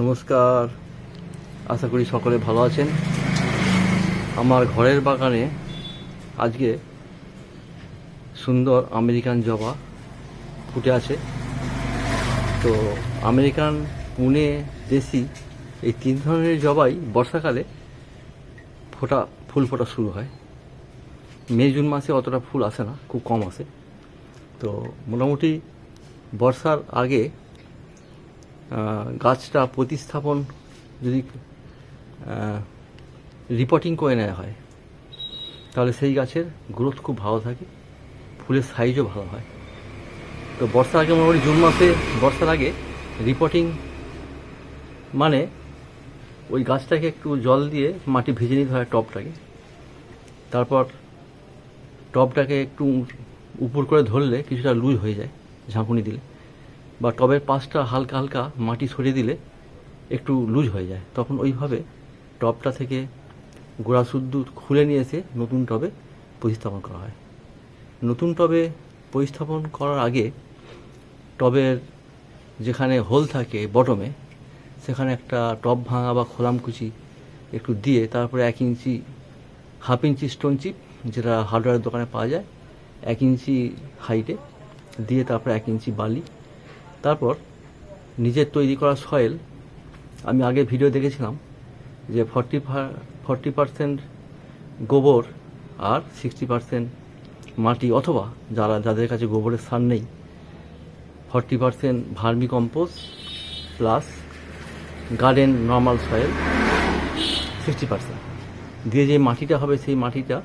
নমস্কার। আশা করি সকলে ভালো আছেন। আমার ঘরের বাগানে আজকে সুন্দর আমেরিকান জবা ফুটে আছে। তো আমেরিকান, পুনে, দেশি এই তিন ধরনের জবাই বর্ষাকালে ফোটা, ফুল ফোটা শুরু হয়। মে, জুন মাসে অতটা ফুল আসে না, খুব কম আসে। তো মোটামুটি বর্ষার আগে গাছটা প্রতিস্থাপন যদি রিপোর্টিং করে নেওয়া হয়, তাহলে সেই গাছের গ্রোথ খুব ভালো থাকে, ফুলের সাইজও ভালো হয়। তো বর্ষার আগে মোটামুটি জুন মাসে বর্ষার আগে রিপোর্টিং মানে ওই গাছটাকে একটু জল দিয়ে মাটি ভেজে নিতে হয় টবটাকে, তারপর টবটাকে একটু উপর করে ধরলে কিছুটা লুজ হয়ে যায় ঝাঁকুনি দিলে। বা টবের পাশটা হালকা হালকা মাটি সরিয়ে দিলে একটু লুজ হয়ে যায়। তখন ওইভাবে টবটা থেকে গোড়া শুদ্ধ খুলে নিয়ে এসে নতুন টবে প্রতিস্থাপন করা হয়। নতুন টবে প্রতিস্থাপন করার আগে টবের যেখানে হোল থাকে বটমে, সেখানে একটা টব ভাঙা বা খোলামকুচি একটু দিয়ে তারপরে এক inch, half inch stone chip, যেটা হার্ডওয়্যারের দোকানে পাওয়া যায়, এক ইঞ্চি হাইটে দিয়ে তারপরে এক ইঞ্চি বালি তারপর নিজের তৈরি করা সয়েল আমি আগে ভিডিও দেখেছিলাম যে ফর্টি ফর্টি পার্সেন্ট গোবর আর সিক্সটি পার্সেন্ট মাটি অথবা যারা, যাদের কাছে গোবরের সার নেই forty percent vermicompost plus garden normal soil sixty percent দিয়ে যে মাটিটা হবে, সেই মাটিটা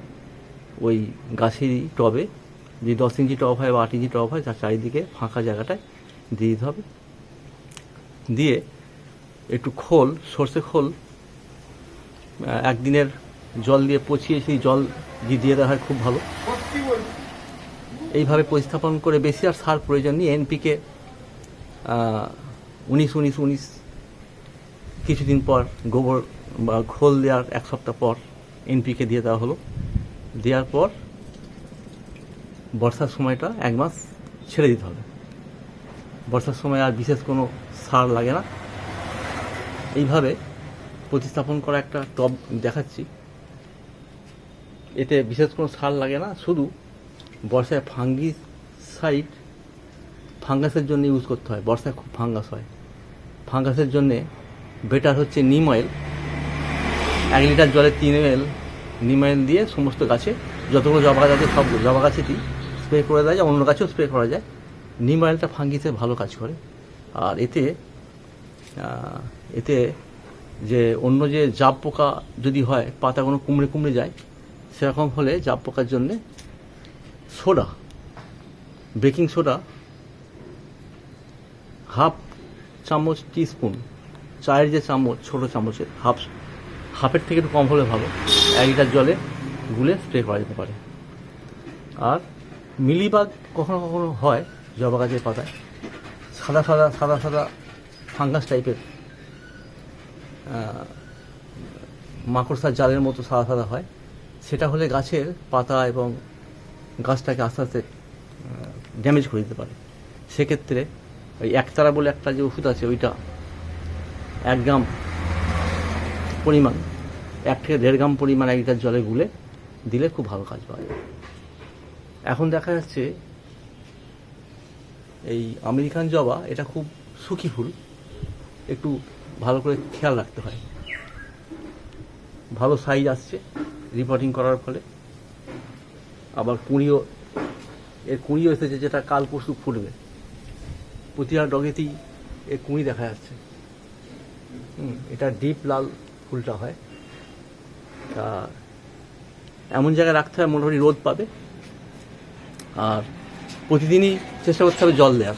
ওই গাছেরই টবে যে দশ ইঞ্চি টব হয় বা আট ইঞ্চি টব হয়, তার চারিদিকে ফাঁকা জায়গাটায় দিয়ে দিতে হবে। দিয়ে একটু খোল, সর্ষে খোল একদিনের জল দিয়ে পচিয়ে সেই জল দিয়ে দেওয়া হয় খুব ভালো। এইভাবে প্রতিস্থাপন করে বেশি আর সার প্রয়োজন নেই। এনপিকে উনিশ উনিশ উনিশ, কিছুদিন পর গোবর বা খোল দেওয়ার এক সপ্তাহ পর এনপিকে দিয়ে দেওয়া হলো। দেওয়ার পর বর্ষার সময়টা এক মাস ছেড়ে দিতে হবে। বর্ষার সময় আর বিশেষ কোনো সার লাগে না। এইভাবে প্রতিস্থাপন করা একটা টব দেখাচ্ছি। এতে বিশেষ কোনো সার লাগে না, শুধু বর্ষায় ফাঙ্গি সাইড ফাঙ্গাসের জন্য ইউজ করতে হয়। বর্ষায় খুব ফাঙ্গাস হয়। ফাঙ্গাসের জন্যে বেটার হচ্ছে নিম অয়েল। এক লিটার জলে তিন এল নিম অয়েল দিয়ে সমস্ত গাছে, যতগুলো জবা গাছ আছে সব জবা গাছেটি স্প্রে করে দেওয়া যায়, অন্য গাছেও স্প্রে করা যায়। নিম অয়েলটা ফাঙ্গিসে ভালো কাজ করে। আর এতে এতে যে অন্য যে জাব পোকা যদি হয়, পাতা কোনো কুমড়ে কুমড়ে যায়, সেরকম হলে জাব পোকার জন্যে সোডা, বেকিং সোডা, হাফ চামচ টিস্পুন, চায়ের যে চামচ, ছোটো চামচের হাফ, হাফের থেকে একটু কম হলে ভালো। এক লিটার জলে গুলে স্প্রে করা যেতে পারে। আর মিলিবাগ কখনো কখনো হয় জবা গাছের পাতায়। সাদা সাদা সাদা সাদা ফাঙ্গাস টাইপের মাকড়সার জালের মতো সাদা সাদা হয়। সেটা হলে গাছের পাতা এবং গাছটাকে আস্তে আস্তে ড্যামেজ করে দিতে পারে। সেক্ষেত্রে ওই একতারা বলে একটা যে ওষুধ আছে, ওইটা এক গ্রাম পরিমাণ, এক থেকে দেড় গ্রাম পরিমাণ এক লিটার জলে গুলে দিলে খুব ভালো কাজ যায় এখন দেখা যাচ্ছে এই আমেরিকান জবা, এটা খুব সুখী ফুল। একটু ভালো করে খেয়াল রাখতে হয়। ভালো সাইজ আসছে রিপোর্টিং করার ফলে। আবার কুঁড়িও, এর কুঁড়িও এসেছে যেটা কাল পরশু ফুটবে। প্রতিটা ডগেতেই এর কুঁড়ি দেখা যাচ্ছে। এটা ডিপ লাল ফুলটা হয়। তা এমন জায়গায় রাখতে হয় মোটামুটি রোদ পাবে। আর প্রতিদিনই চেষ্টা করতে হবে জল দেওয়ার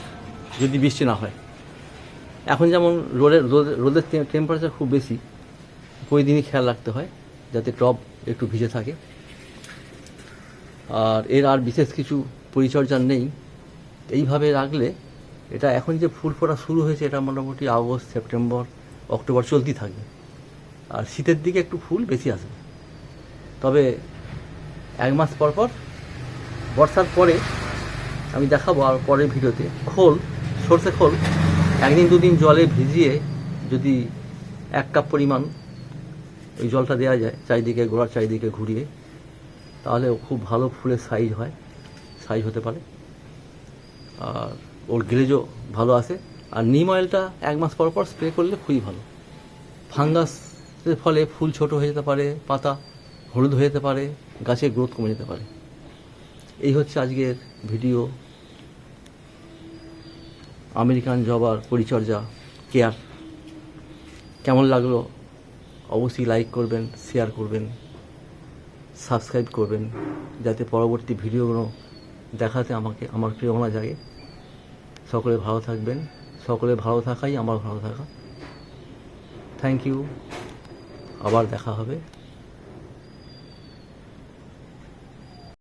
যদি বৃষ্টি না হয়। এখন যেমন রোদের রোদ- রোদের টেম্পারেচার খুব বেশি, প্রতিদিনই খেয়াল রাখতে হয় যাতে টব একটু ভিজে থাকে। আর এর আর বিশেষ কিছু পরিচর্যা নেই। এইভাবে রাখলে এটা এখন যে ফুল ফোটা শুরু হয়েছে, এটা মোটামুটি আগস্ট, সেপ্টেম্বর, অক্টোবর চলতেই থাকবে। আর শীতের দিকে একটু ফুল বেশি আসবে। তবে এক মাস পর পর, বর্ষার পরে আমি দেখাবো আর পরের ভিডিওতে। খোল, সর্ষে খোল। একদিন দুদিন জলে ভিজিয়ে যদি এক কাপ পরিমাণ ওই জলটা দেওয়া যায় চারিদিকে, গোড়ার চারিদিকে ঘুরিয়ে, তাহলে খুব ভালো ফুলের সাইজ হয়। সাইজ হতে পারে। আর ওর গ্লেজও ভালো আসে আর নিম অয়েলটা এক মাস পর পর স্প্রে করলে খুবই ভালো। ফাঙ্গাসের ফলে ফুল ছোট হয়ে যেতে পারে, পাতা হলুদ হয়ে যেতে পারে, গাছের গ্রোথ কমে যেতে পারে। এই হচ্ছে আজকের ভিডিও, আমেরিকান জবার পরিচর্যা, কেয়ার। কেমন লাগল? অবশ্যই লাইক করবেন শেয়ার করবেন সাবস্ক্রাইব করবেন, যাতে পরবর্তী ভিডিওগুলো দেখাতে আমাকে, আমার প্রেরণা জাগে। সকলে ভালো থাকবেন, সকলে ভালো থাকাই আমার ভালো থাকা। থ্যাংক ইউ আবার দেখা হবে।